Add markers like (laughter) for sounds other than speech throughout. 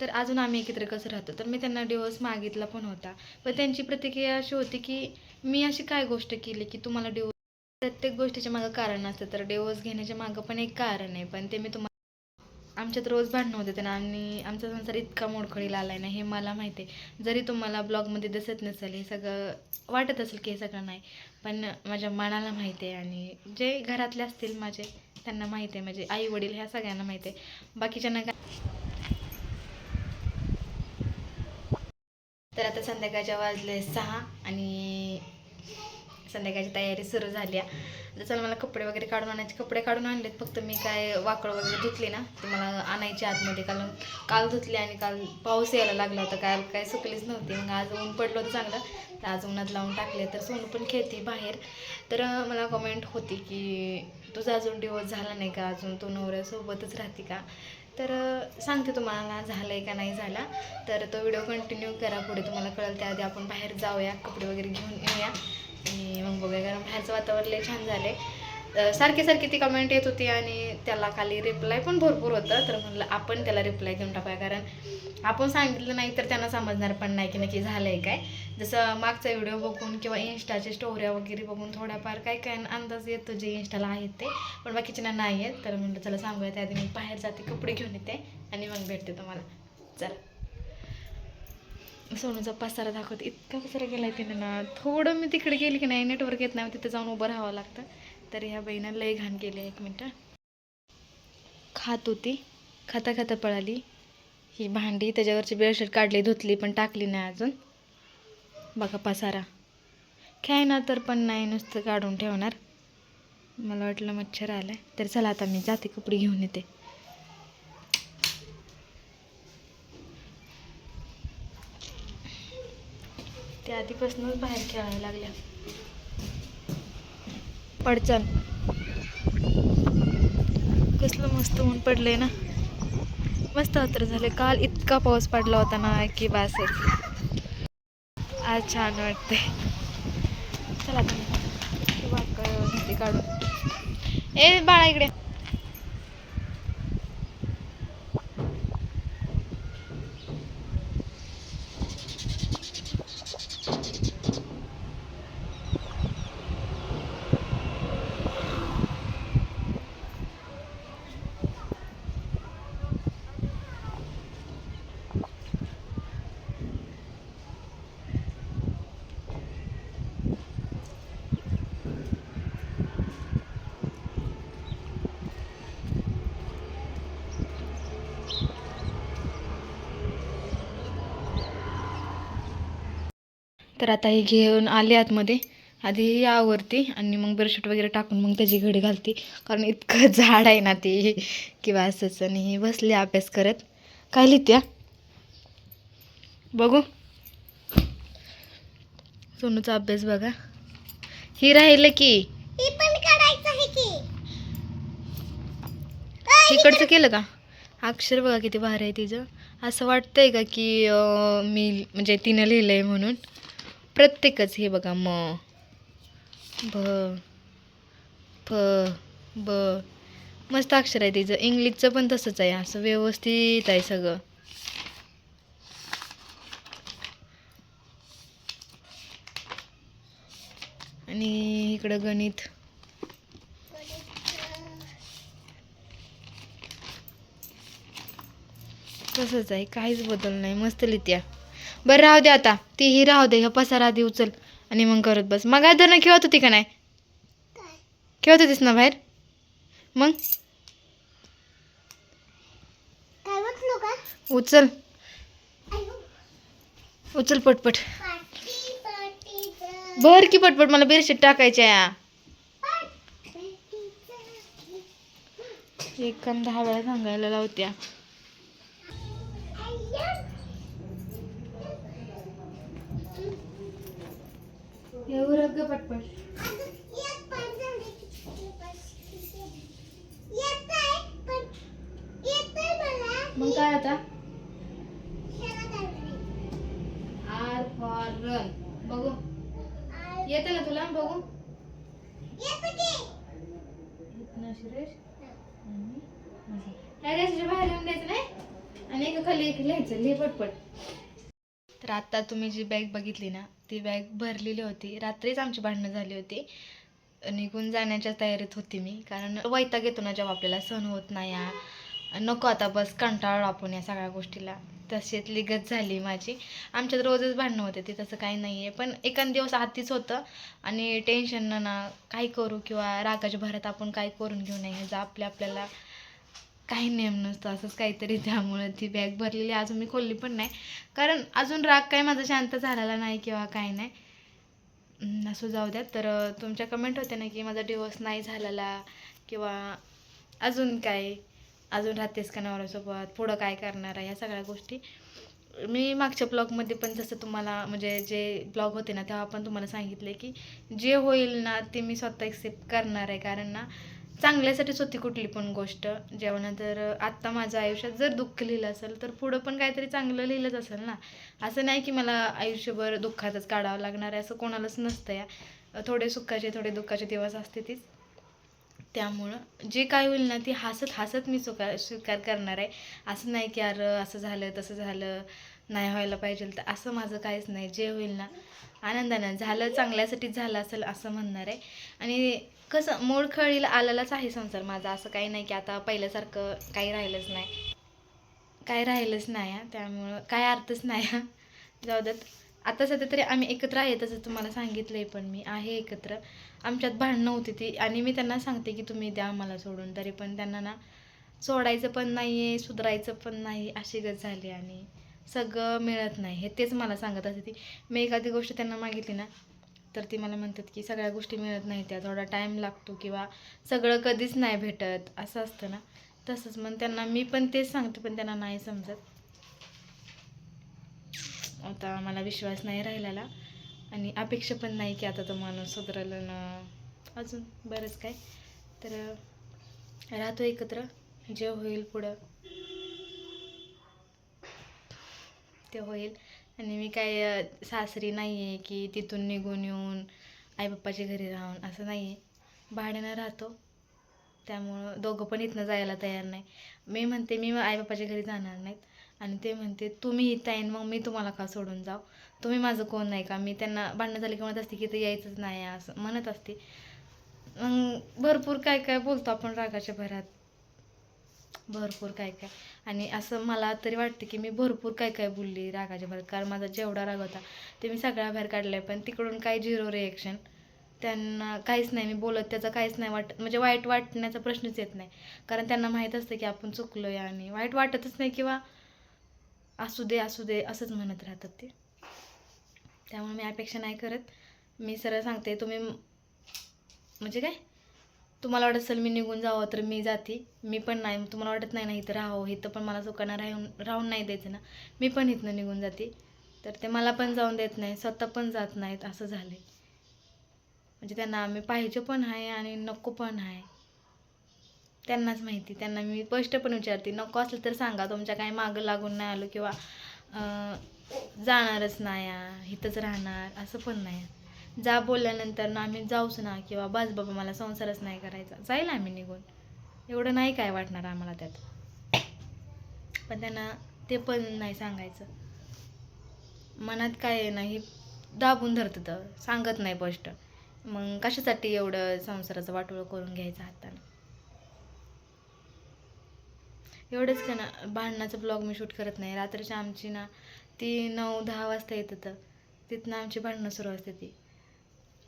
तर अजून आम्ही एकत्र कसं राहतो? तर मी त्यांना डिवोर्स मागितला पण होता. पण त्यांची प्रतिक्रिया अशी होती की मी अशी काय गोष्ट केली की तुम्हाला डिवोर्स प्रत्येक गोष्टीच्या मागं कारण असतं. तर डिवोर्स घेण्याच्या मागं पण एक कारण आहे. पण ते मी तुम्हाला आमच्यात रोज भांडणं होते. त्यांना आणि आमचा संसार इतका मोडखळीला आला आहे ना हे मला माहिती आहे. जरी तुम्हाला ब्लॉगमध्ये दिसत नसेल हे सगळं वाटत असेल की हे सगळं नाही. पण माझ्या मनाला माहिती आहे आणि जे घरातले असतील माझे त्यांना माहिती आहे. म्हणजे आई वडील ह्या सगळ्यांना माहिती आहे. बाकीच्यांना काय तर आता संध्याकाळच्या वाजले सहा आणि संध्याकाळची तयारी सुरू झाली आहे. आता चला मला कपडे वगैरे काढून आणायचे. कपडे काढून आणलेत. फक्त मी काय वाकड वगैरे धुतली ना ते मला आणायचे आतमध्ये. कारण काल धुतले आणि काल पाऊस यायला लागला होता. काल काय सुकलीच नव्हती. मग आज ऊन पडलं होतं चांगलं. तर आज उन्हात लावून टाकले. तर सोनू पण खेळते बाहेर. तर मला कमेंट होती की तुझा अजून दिवस झाला नाही का? अजून तू नवऱ्यासोबतच राहते का? तर सांगते तुम्हाला झालं आहे का नाही झाला. तर तो व्हिडिओ कंटिन्यू करा पुढे तुम्हाला कळेल त्याआधी आपण बाहेर जाऊया कपडे वगैरे घेऊन येऊया. आणि मग बघूया कारण बाहेरचं वातावरण लय छान झालं आहे सारखी सारखी ती कमेंट येत होती आणि त्याला खाली रिप्लाय पण भरपूर होतं. तर म्हणलं आपण त्याला रिप्लाय घेऊन टाकूया. कारण आपण सांगितलं नाही तर त्यांना समजणार पण नाही की नक्की झालं आहे काय. जसं मागचा व्हिडिओ बघून किंवा इन्स्टाच्या स्टोऱ्या वगैरे बघून थोड्याफार काय काय अंदाज येतो जे इन्स्टाला आहेत ते. पण बाकीच्यांना नाही आहेत तर म्हणलं चला सांगूया त्याआधी मी बाहेर जाते कपडे घेऊन येते आणि मग भेटते तुम्हाला. चला. सोनूचा पसारा दाखवते इतका पसारा गेला आहे तिने ना. थोडं मी तिकडे गेली की नाही नेटवर्क येत नाही तिथं जाऊन उभं राहावं लागतं. तर ह्या बहिणं लय घाण केली एक मिनटं. खात होती खाता खाता पळाली. ही भांडी त्याच्यावरची बेडशीट काढली धुतली पण टाकली नाही अजून. बघा पसारा. ना तर पण नाही नुसतं काढून ठेवणार. मला वाटलं मच्छर आलं तर चला आता मी जाते कपडे घेऊन येते. त्या आधीपासूनच बाहेर खेळायला लागल्या. पडचण. कसलं मस्त ऊन पडलंय ना. मस्त अत्र झाले. काल इतका पाऊस पडला होता ना की बासच आज छान वाटते चला आता काढून. ए बाळा इकडे. तर आता ही घेऊन आले आतमध्ये. आधी ही आवरती आणि मग बेडशीट वगैरे टाकून मग त्याची घडी घालते. कारण इतकं (laughs) झाड आहे ना ती. किंवा असंच. आणि ही बसली अभ्यास करत. काय लिहित्या? बघू. सोनूचा अभ्यास बघा. ही राहिलं की. इकडचं केलं का? अक्षर बघा किती भारी आहे तिचं. असं वाटतंय का की मी म्हणजे तिनं लिहिलं आहे म्हणून. प्रत्येकच हे बघा म भ फ ब. मस्त अक्षर आहे तिचं. इंग्लिशचं पण तसंच आहे. असं व्यवस्थित आहे सगळं. आणि इकडं गणित. तसंच आहे. काहीच बदल नाही. मस्त लिहित्या. बरं राहू दे आता. ती ही राहू दे ह्या पसारा आधी उचल. आणि मग करत बस. मग काय ना खेळत होती का नाही? खेळत होतीस ना बाहेर? मग? उचल उचल. पटपट. बर की पटपट मला बेरशीट टाकायच्या एक काम दहा वेळा सांगायला लावत्या एवढं ग पटपट. मग काय आता? R for run. बघू. येते ना तुला? बघू. शिरेश बाहेर येऊन द्यायचं नाही. आणि एका खाली एक लिहायचं लिहि पटपट. तर आत्ता तुम्ही जी बॅग बघितली ना ती बॅग भरलेली होती. रात्रीच आमची भांडणं झाली होती. निघून जाण्याच्या तयारीत होती मी. कारण वैताग येतो ना जेव्हा आपल्याला सण होत नाही या नको आता बस कंटाळलो आपण या सगळ्या गोष्टीला. तशीच लिगत झाली माझी. आमच्यात रोजच भांडणं होते ते तसं काही नाही आहे पण एखाद दिवस आधीच होतं. आणि टेन्शन ना काय करू किंवा रागाच्या भरात आपण काय करून घेऊ नये. ह्याचा आपल्या आपल्याला काही नियम नसतो असंच काहीतरी त्यामुळे ती बॅग भरलेली अजून मी खोलली पण नाही. कारण अजून राग काय माझा शांत झालेला नाही किंवा काही नाही. असं जाऊ द्या. तर तुमच्या कमेंट होत्या ना की माझा डिवोर्स नाही झालेला किंवा अजून काय? अजून राहतेस का नवऱ्यासोबत? पुढं काय करणार आहे? या सगळ्या गोष्टी. मी मागच्या ब्लॉगमध्ये पण जसं तुम्हाला म्हणजे जे ब्लॉग होते ना तेव्हा पण तुम्हाला सांगितले की जे होईल ना ते मी स्वतः एक्सेप्ट करणार आहे. कारण ना चांगल्यासाठीच होती कुठली पण गोष्ट. जेवणा तर आत्ता माझ्या आयुष्यात जर दुःख लिहिलं असेल तर पुढं पण काहीतरी चांगलं लिहिलंच असेल ना. असं नाही की मला आयुष्यभर दुःखातच काढावं लागणार आहे असं कोणालाच नसतं या. थोडे सुखाचे थोडे दुःखाचे दिवस असते तीच. त्यामुळं जे काय होईल ना ती हसत हसत मी स्वीकार स्वीकार करणार आहे. असं नाही की अरे असं झालं तसं झालं नाही व्हायला पाहिजे तर असं माझं काहीच नाही. जे होईल ना आनंदानं झालं चांगल्यासाठीच झालं असेल असं म्हणणार आहे. आणि कसं मोड खळीला आलेलाच आहे संसार माझा. असं काही नाही की आता पहिल्यासारखं काही राहिलंच नाही. काही राहिलंच नाही त्यामुळं काय अर्थच नाही जाऊ देत. आता सध्या तरी आम्ही एकत्र आहे तसं तुम्हाला सांगितलंय पण मी आहे एकत्र. आमच्यात भांडणं होती ती. आणि मी त्यांना सांगते की तुम्ही द्या मला सोडून. तरी पण त्यांना ना सोडायचं पण नाही आहे सुधारायचं पण नाही अशी गत झाली. आणि सगळं मिळत नाही. हे तेच मला सांगत असते ती. मी एखादी गोष्ट त्यांना मागितली ना तर ती मला म्हणतात की सगळ्या गोष्टी मिळत नाही त्या थोडा टाईम लागतो किंवा सगळं कधीच नाही भेटत असं असतं ना. तसंच मग त्यांना मी पण तेच सांगते पण त्यांना नाही समजत. आता मला विश्वास नाही राहिलेला आणि अपेक्षा पण नाही की आता तो माणूस सुधारलं ना. अजून बरंच काय. तर राहतो एकत्र जे होईल पुढं. ते होईल. आणि मी काय सासरी नाही आहे की तिथून निघून येऊन आईबाप्पाच्या घरी राहून असं नाही आहे भाड्यानं राहतो. त्यामुळं दोघं पण इथनं जायला तयार नाही. मी म्हणते मी आईबाप्पाच्या घरी जाणार नाहीत. आणि ते म्हणते तुम्ही इथं आहे मग मी तुम्हाला का सोडून जाऊ? तुम्ही माझं कोण नाही का? मी त्यांना भांडणं झाली की म्हणत असते की ते यायचंच नाही आहे असं म्हणत असते. मग भरपूर काय काय बोलतो आपण रागाच्या भरात. भरपूर काय काय. आणि असं मला तरी वाटतं की मी भरपूर काय काय बोलली रागाच्या भरात कारण माझा जेवढा राग होता ते मी सगळ्या बाहेर काढला आहे पण तिकडून काय झिरो रिएक्शन त्यांना काहीच नाही. मी बोलत त्याचं काहीच नाही वाटत म्हणजे वाईट वाटण्याचा प्रश्नच येत नाही. कारण त्यांना माहीत असतं की आपण चुकलो आहे आणि वाईट वाटतच नाही किंवा असू दे असू दे असंच म्हणत राहतात ते. त्यामुळे मी अपेक्षा नाही करत. मी सरळ सांगते तुम्ही म्हणजे काय? तुम्हाला वाटत असेल मी निघून जावं तर मी जाते. मी पण नाही. तुम्हाला वाटत नाही ना इथं राहावं? इथं पण मला चुकांना राहून राहून नाही द्यायचं ना. मी पण इथनं निघून जाते. तर ते मला पण जाऊन देत नाही. स्वतः पण जात नाहीत. असं झालं म्हणजे त्यांना आम्ही पाहिजे पण आहे आणि नको पण आहे. त्यांनाच माहिती. त्यांना मी स्पष्ट पण विचारते. नको असलं तर सांगा. तुमच्या काही मागं लागून नाही आलो किंवा जाणारच नाही. इथंच राहणार. असं पण नाही. जा बोलल्यानंतर ना आम्ही जाऊच ना किंवा बस बाबा मला संसारच नाही करायचा. जाईल आम्ही निघून. एवढं नाही काय वाटणार आम्हाला त्यात. पण त्यांना ते पण नाही सांगायचं. मनात काय आहे ना हे दाबून धरतं तर. सांगत नाही स्पष्ट. मग कशासाठी एवढं संसाराचं वाटोळं करून घ्यायचं हातानं? एवढंच का ना भांडणाचं ब्लॉग मी शूट करत नाही. रात्रीच्या आमची ना ती नऊ दहा वाजता येत होतं. तिथनं आमची भांडणं सुरू असते ती.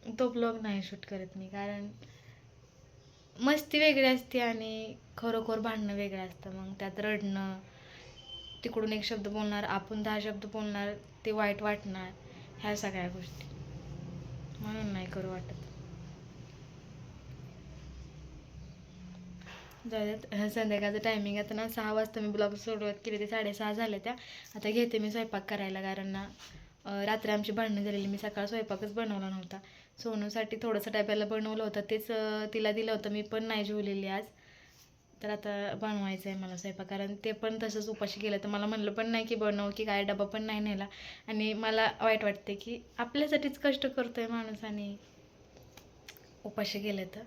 तो ब्लॉग नाही शूट करत मी कारण मस्ती वेगळी असते आणि खरोखर भांडणं वेगळं असतं. मग त्यात रडणं तिकडून एक शब्द बोलणार आपण दहा शब्द बोलणार ते वाईट वाटणार ह्या सगळ्या गोष्टी. म्हणून नाही करू वाटत. जाऊ संध्याकाळचं टायमिंग आता ना सहा वाजता मी ब्लॉग सुरुवात केली ते साडेसहा झाल्या त्या. आता घेते मी स्वयंपाक करायला कारण ना रात्री आमची भांडणं झालेली मी सकाळ स्वयंपाकच बनवला नव्हता. सोनूसाठी थोडंसं डब्याला बनवलं होतं. तेच तिला दिलं होतं. मी पण नाही जेवलेली आज. तर आता बनवायचं आहे मला स्वयंपाक. कारण ते पण तसंच उपाशी केलं. तर मला म्हणलं पण नाही की बनव की काय डबा पण नाही नेला. आणि मला वाईट वाटते की आपल्यासाठीच कष्ट करतोय माणूस आणि उपाशी गेलं तर.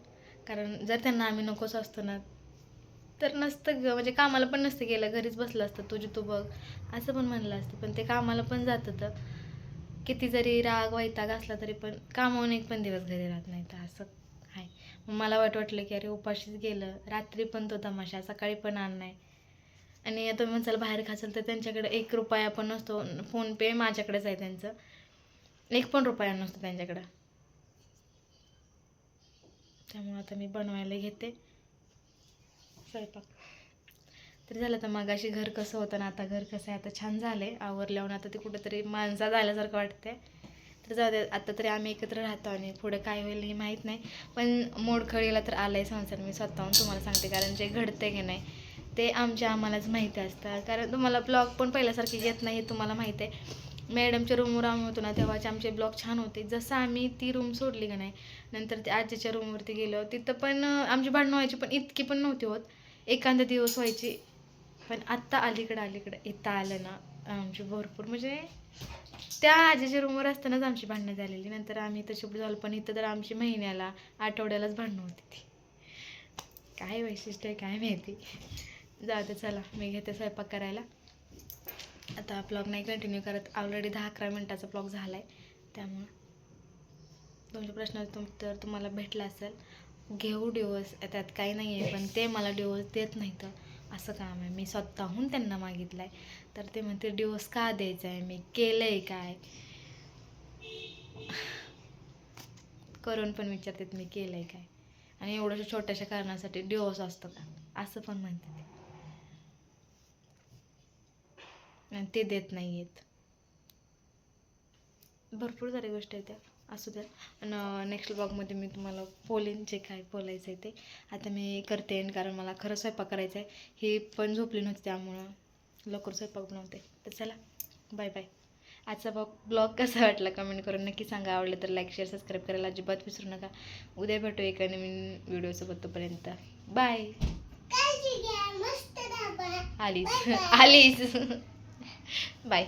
कारण जर त्यांना आम्ही नकोच असतो ना तर नसतं ग. म्हणजे कामाला पण नसतं गेलं. घरीच बसलं असतं. तुझी तू बघ. असं पण म्हणलं असतं. पण ते कामाला पण जातं तर. किती जरी राग वैताग असला तरी पण कामावून एक पण दिवस घरी राहत नाही तर असं आहे. मग मला वाट वाटलं की अरे उपाशीच गेलं रात्री पण तो तमाशा सकाळी पण आण नाही. आणि आता म्हणसाल बाहेर खासल तर त्यांच्याकडे एक रुपया पण नसतो फोनपे माझ्याकडेच आहे त्यांचं. एक पण रुपया नसतो त्यांच्याकडं. त्यामुळे आता मी बनवायला घेते. स्वयंपाक. तरी झालं तर मग अशी घर कसं होतं ना आता घर कसं आहे आता छान झालं आहे आवरल्यावर आता ते कुठंतरी माणसा झाल्यासारखं वाटतंय. तर जाऊ दे आता तरी आम्ही एकत्र राहतो आणि पुढं काय होईल हे माहीत नाही. पण मोडखळीला तर आलं आहे संसार मी स्वतःहून तुम्हाला सांगते. कारण जे घडते की नाही ते आमच्या आम्हालाच माहिती असतं. कारण तुम्हाला ब्लॉग पण पहिल्यासारखे येत नाही हे तुम्हाला माहीत आहे. मॅडमच्या रूमवर आम्ही होतो ना तेव्हाचे आमचे ब्लॉग छान होते. जसं आम्ही ती रूम सोडली का नाही नंतर ते आजीच्या रूमवरती गेलो. तिथं पण आमची भांडणं व्हायची पण इतकी पण नव्हती होत. एखादा दिवस व्हायची. पण आत्ता अलीकडं अलीकडं. इथं आलं ना आमची भरपूर. म्हणजे त्या आजीच्या रूमवर असतानाच आमची भांडणं झालेली. नंतर आम्ही इथं शिफ्ट झालो पण इथं तर आमची महिन्याला आठवड्यालाच भांडणं होती ती. काय वैशिष्ट्य आहे काय माहिती. जाऊ दे चला. मी घेते स्वयंपाक करायला. आता ब्लॉग नाही कंटिन्यू करत. ऑलरेडी दहा अकरा मिनटाचा ब्लॉग झाला आहे त्यामुळं तुमच्या प्रश्नाचं तुम तर तुम्हाला भेटला असेल घेऊ डिवोर्स त्यात काही नाही आहे पण ते मला डिवोर्स देत नाही तर असं काम आहे मी स्वतःहून त्यांना मागितलं आहे तर ते म्हणते डिवोर्स का द्यायचा आहे मी केलं आहे काय? करून पण विचारतात मी केलं आहे काय? आणि एवढ्याशा छोट्याशा कारणासाठी डिवोर्स असतो का? असं पण म्हणते ते आणि ते देत नाही आहेत भरपूर साऱ्या गोष्टी आहेत त्या. असू द्या. आणि नेक्स्ट ब्लॉगमध्ये मी तुम्हाला बोलेन जे काय बोलायचं आहे ते आता मी करते कारण मला खरं स्वयंपाक करायचा आहे ही पण झोपली नव्हती त्यामुळं लवकर स्वयंपाक बनवते. तर चला बाय बाय आजचा ब्लॉग ब्लॉग कसा वाटला कमेंट करून नक्की सांगा. आवडलं तर लाईक शेअर सबस्क्राईब करायला अजिबात विसरू नका. उद्या भेटू एका नवीन व्हिडिओसोबत तोपर्यंत. बाय आलीस आलीस बाय